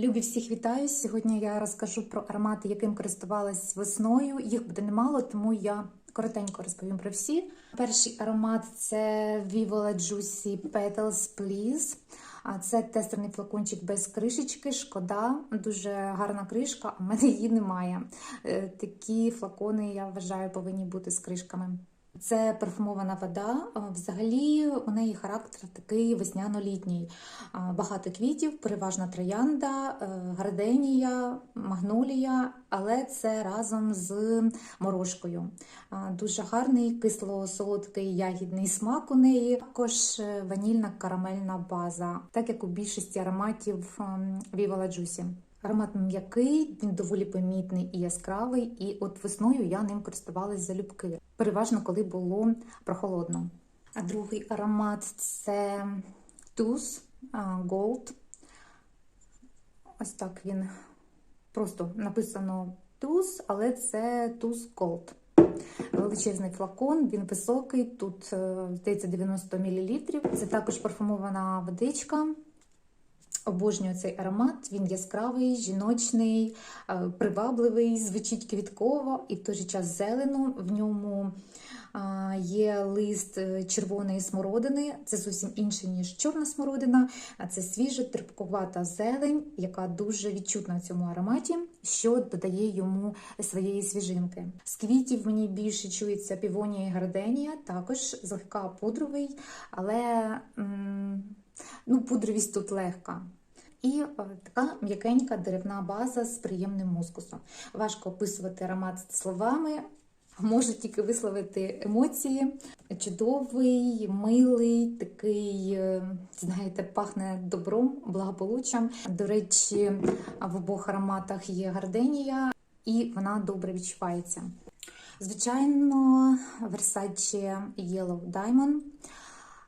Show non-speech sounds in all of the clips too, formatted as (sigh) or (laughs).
Любі всіх вітаю. Сьогодні я розкажу про аромати, яким користувалась весною. Їх буде немало, тому я коротенько розповім про всі. Перший аромат це Vivola Juicy Petals Please. А Це тестерний флакончик без кришечки. Шкода, дуже гарна кришка, а в мене її немає. Е, Такі флакони, я вважаю, повинні бути з кришками. Це парфумована вода. Взагалі у неї характер такий весняно-літній. Багато квітів, переважна троянда, е, гарденія, магнолія, але це разом з морошкою. Дуже гарний кисло-солодкий ягідний смак у неї. Також е, ванільна карамельна база, так як у більшості ароматів ем, La Juicy. Аромат м'який, він доволі помітний і яскравий, і от весною я ним користувалась залюбки, переважно коли було прохолодно. А другий аромат це Туз Gold. Ось так він просто написано Туз, але це Туз Gold. Величезний флакон, він високий, тут, е, здається, 90 мл. Це також парфумована водичка. Обожнюю цей аромат. Він яскравий, жіночний, е, привабливий, звучить квітково і в той же час зелено. В ньому е, є лист е, червоної смородини. Це зовсім інше, ніж чорна смородина. А Це свіжа, терпкувата зелень, яка дуже відчутна в цьому ароматі, що додає йому своєї свіжинки. З квітів мені більше чується півонія і гарденія, також злегка пудровий, але. м, Ну, пудровість тут легка. І е, така м'якенька деревна база з приємним мускусом. Важко описувати аромат словами, можу тільки висловити емоції. Чудовий, милий, такий, е, знаєте, пахне добром, благополуччям. До речі, в обох ароматах є гарденія, і вона добре відчувається. Звичайно, Versace Yellow Diamond.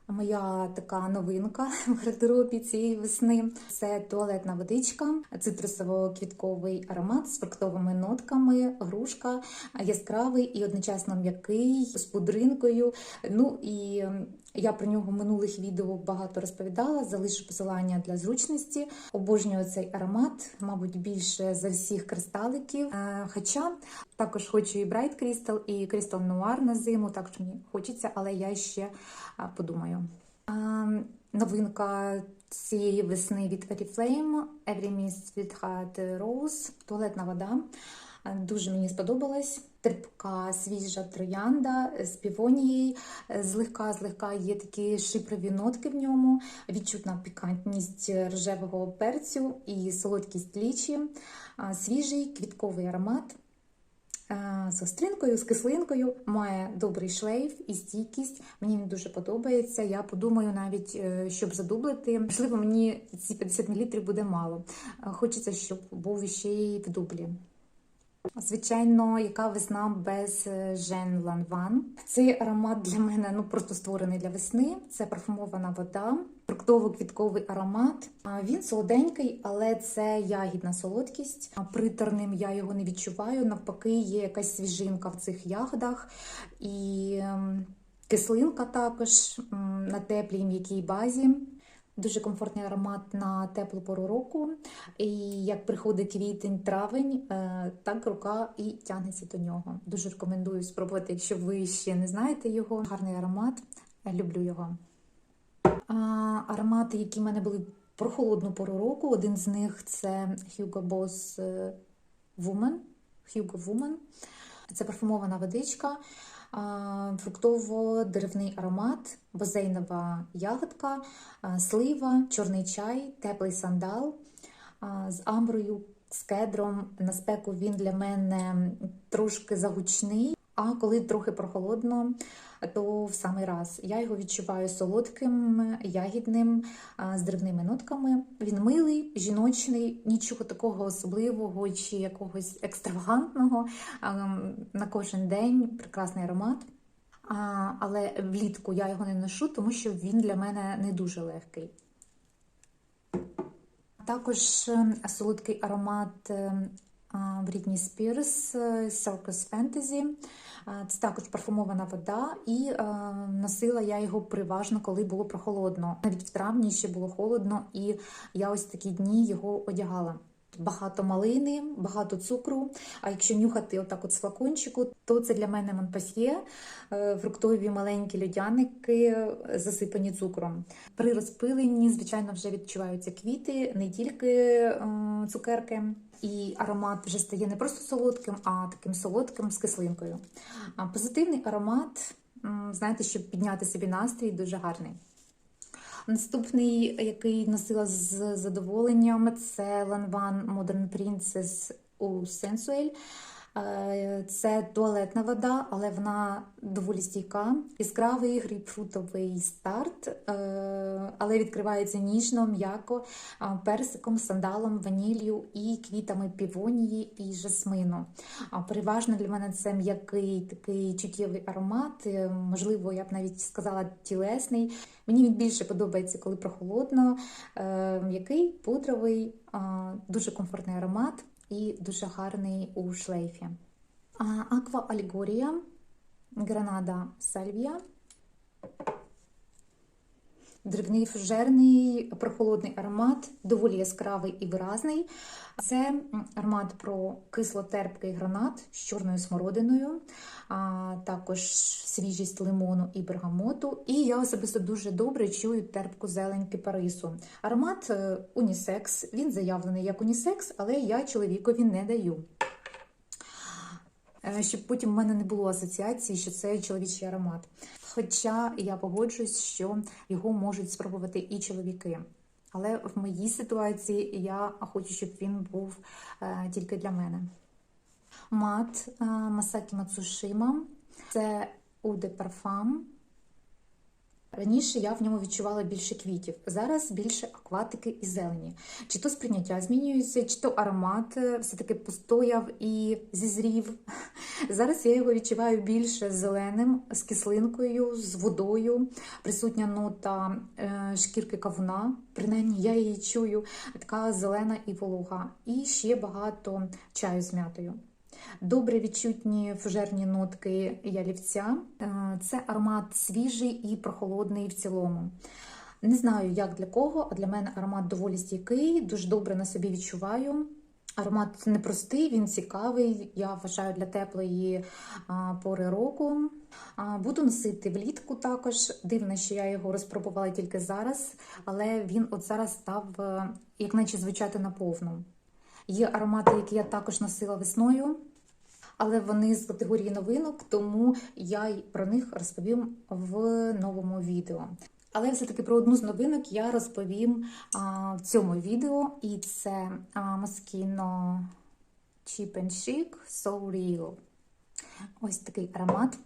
Моя така новинка (laughs) в гардеробі цієї весни це туалетна водичка, цитрусово-квітковий аромат з фруктовими нотками, грушка, яскравий і одночасно м'який з пудринкою. Ну і я про нього в минулих відео багато розповідала. Залишу посилання для зручності. Обожнюю цей аромат, мабуть, більше за всіх кристаликів. Е, Хоча також хочу і Bright Crystal, і Crystal Noir на зиму. Також мені хочеться, але я ще подумаю. А, Новинка цієї весни від Oriflame Every Mist with Hot Rose, туалетна вода. Дуже мені сподобалась. Терпка, свіжа троянда з півонією. Злегка-злегка є такі шипрові нотки в ньому, відчутна пікантність рожевого перцю і солодкість лічі, свіжий квітковий аромат. Е, з остринкою, з кислинкою, має добрий шлейф і стійкість. Мені він дуже подобається. Я подумаю навіть, е, щоб задублити. Можливо, мені ці 50 мл буде мало. Е, Хочеться, щоб був ще й в дублі. Звичайно, яка весна без е, Жен Ланван. Цей аромат для мене ну просто створений для весни. Це парфумована вода, фруктово-квітковий аромат. Він солоденький, але це ягідна солодкість. Приторним я його не відчуваю. Навпаки, є якась свіжинка в цих ягодах і ем, кислинка також на теплій м'якій базі. Дуже комфортний аромат на теплу пору року. І як приходить квітень, травень, е, так рука і тягнеться до нього. Дуже рекомендую спробувати, якщо ви ще не знаєте його. Гарний аромат, люблю його. А, Аромати, які в мене були про холодну пору року. Один з них це Hugo Boss е, Woman. Hugo Woman. Це парфумована водичка, фруктово-деревний аромат, базейнова ягодка, слива, чорний чай, теплий сандал з амброю, з кедром. На спеку він для мене трошки загучний. А коли трохи прохолодно, то в самий раз я його відчуваю солодким, ягідним, з деревними нотками. Він милий, жіночний, нічого такого особливого чи якогось екстравагантного. На кожен день прекрасний аромат. Але влітку я його не ношу, тому що він для мене не дуже легкий. Також е, солодкий аромат е, Брітні Спірс Circus Fantasy. Це також парфумована вода, і е, носила я його переважно, коли було прохолодно. Навіть в травні ще було холодно, і я ось такі дні його одягала. Багато малини, багато цукру. А якщо нюхати отак от з флакончику, то це для мене Монпасьє, е, фруктові маленькі льодяники, е, засипані цукром. При розпиленні, звичайно, вже відчуваються квіти, не тільки е, цукерки. І аромат вже стає не просто солодким, а таким солодким з кислинкою. Позитивний аромат, знаєте, щоб підняти собі настрій, дуже гарний. Наступний, який носила з задоволенням, це Lanvin Modern Princess у Sensuel. Е, Це туалетна вода, але вона доволі стійка. Яскравий грейпфрутовий старт, е, але відкривається ніжно, м'яко, персиком, сандалом, ваніллю і квітами півонії і жасмину. Переважно для мене це м'який такий чуттєвий аромат. е, Можливо, я б навіть сказала тілесний. Мені він більше подобається, коли прохолодно, е, м'який, пудровий, дуже комфортний аромат і дуже гарний у шлейфі. Аква Альгорія, Гранада Сальвія. Дрібний фужерний прохолодний аромат, доволі яскравий і виразний. Це аромат про кисло-терпкий гранат з чорною смородиною, а також свіжість лимону і бергамоту. І я особисто дуже добре чую терпку зелень кипарису. Аромат е, унісекс, він заявлений як унісекс, але я чоловікові не даю. Е, Щоб потім в мене не було асоціації, що це чоловічий аромат. Хоча я погоджуюсь, що його можуть спробувати і чоловіки. Але в моїй ситуації я хочу, щоб він був е, тільки для мене. Мат е, Масакі Мацушима це Уде Parfum. Раніше я в ньому відчувала більше квітів, зараз більше акватики і зелені. Чи то сприйняття змінюється, чи то аромат е, все-таки постояв і зізрів. (laughs) Зараз я його відчуваю більше зеленим, з кислинкою, з водою. Присутня нота е, шкірки кавуна, принаймні я її чую, така зелена і волога. І ще багато чаю з м'ятою. Добре відчутні фужерні нотки ялівця. Е, Це аромат свіжий і прохолодний в цілому. Не знаю, як для кого, а для мене аромат доволі стійкий, дуже добре на собі відчуваю. Аромат непростий, він цікавий. Я вважаю для теплої пори року. Буду носити влітку також. Дивно, що я його розпробувала тільки зараз, але він от зараз став, е, як наче звучати наповну. Є аромати, які я також носила весною, але вони з категорії новинок, тому я й про них розповім в новому відео. Але все-таки про одну з новинок я розповім а, в цьому відео, і це Moschino Cheap and Chic So Real. Ось такий аромат.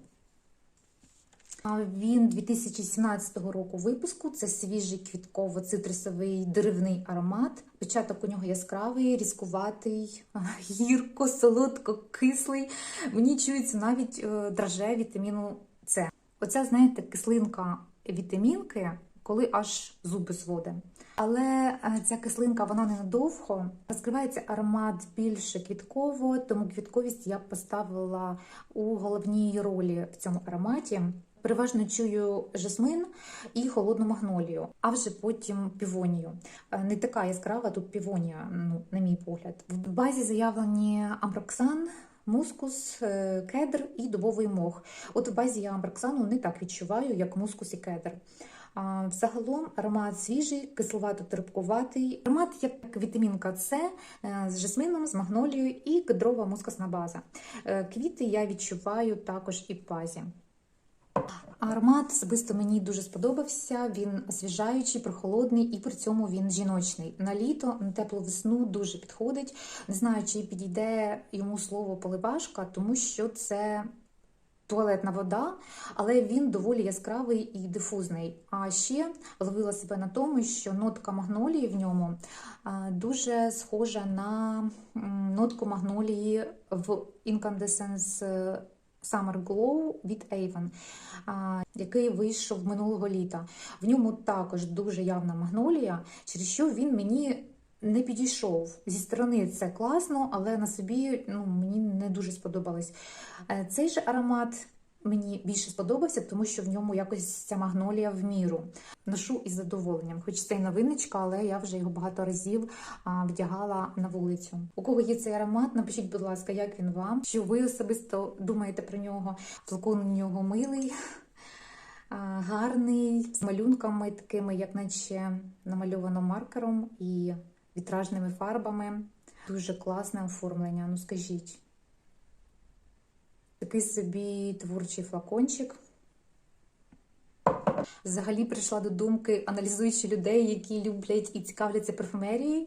Він 2017 року випуску. Це свіжий квітково-цитрусовий деревний аромат. Початок у нього яскравий, різкуватий, гірко, солодко, кислий. Мені чується навіть е, драже вітаміну С. Оця, знаєте, кислинка вітамінки, коли аж зуби зводить. Але е, ця кислинка вона ненадовго. Розкривається аромат більше квітково, тому квітковість я поставила у головній ролі в цьому ароматі. Переважно чую жасмин і холодну магнолію, а вже потім півонію. Е, Не така яскрава тут півонія, ну, на мій погляд. В базі заявлені амброксан, мускус, е, кедр і дубовий мох. От в базі я амброксану не так відчуваю, як мускус і кедр. А, Взагалом аромат свіжий, кисловато-терпкуватий. Аромат як вітамінка С е, з жасмином, з магнолією і кедрова мускусна база. Квіти я відчуваю також і в базі. Аромат особисто мені дуже сподобався. Він освіжаючий, прохолодний і при цьому він жіночний. На літо, на теплу весну дуже підходить. Не знаю, чи підійде йому слово поливашка, тому що це туалетна вода, але він доволі яскравий і дифузний. А ще ловила себе на тому, що нотка магнолії в ньому дуже схожа на нотку магнолії в Incandescence Summer Glow від Avon, який вийшов минулого літа. В ньому також дуже явна магнолія, через що він мені не підійшов. Зі сторони це класно, але на собі ну, мені не дуже сподобалось. Е, Цей же аромат мені більше сподобався, тому що в ньому якось ця магнолія в міру. Ношу із задоволенням. Хоч це й новиночка, але я вже його багато разів вдягала на вулицю. У кого є цей аромат, напишіть, будь ласка, як він вам, що ви особисто думаєте про нього. Флакон у нього милий. Гарний, з малюнками такими, як наче намальовано маркером і вітражними фарбами. Дуже класне оформлення, ну скажіть. Такий собі творчий флакончик. Взагалі прийшла до думки, аналізуючи людей, які люблять і цікавляться парфумерією.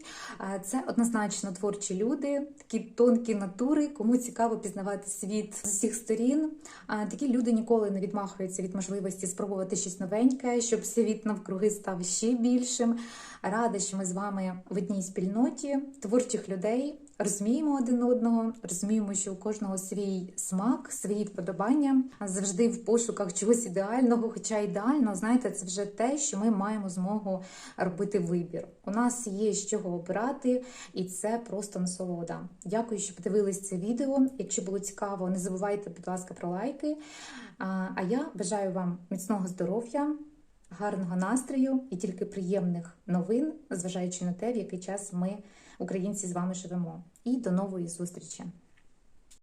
Це однозначно творчі люди, такі тонкі натури, кому цікаво пізнавати світ з усіх сторін. Такі люди ніколи не відмахуються від можливості спробувати щось новеньке, щоб світ навкруги став ще більшим. Рада, що ми з вами в одній спільноті творчих людей. Розуміємо один одного, розуміємо, що у кожного свій смак, свої вподобання, завжди в пошуках чогось ідеального, хоча ідеально, знаєте, це вже те, що ми маємо змогу робити вибір. У нас є з чого обирати, і це просто насолода. Дякую, що подивились це відео. Якщо було цікаво, не забувайте, будь ласка, про лайки. А я бажаю вам міцного здоров'я, гарного настрою і тільки приємних новин, зважаючи на те, в який час ми, українці, з вами живемо. І до нової зустрічі!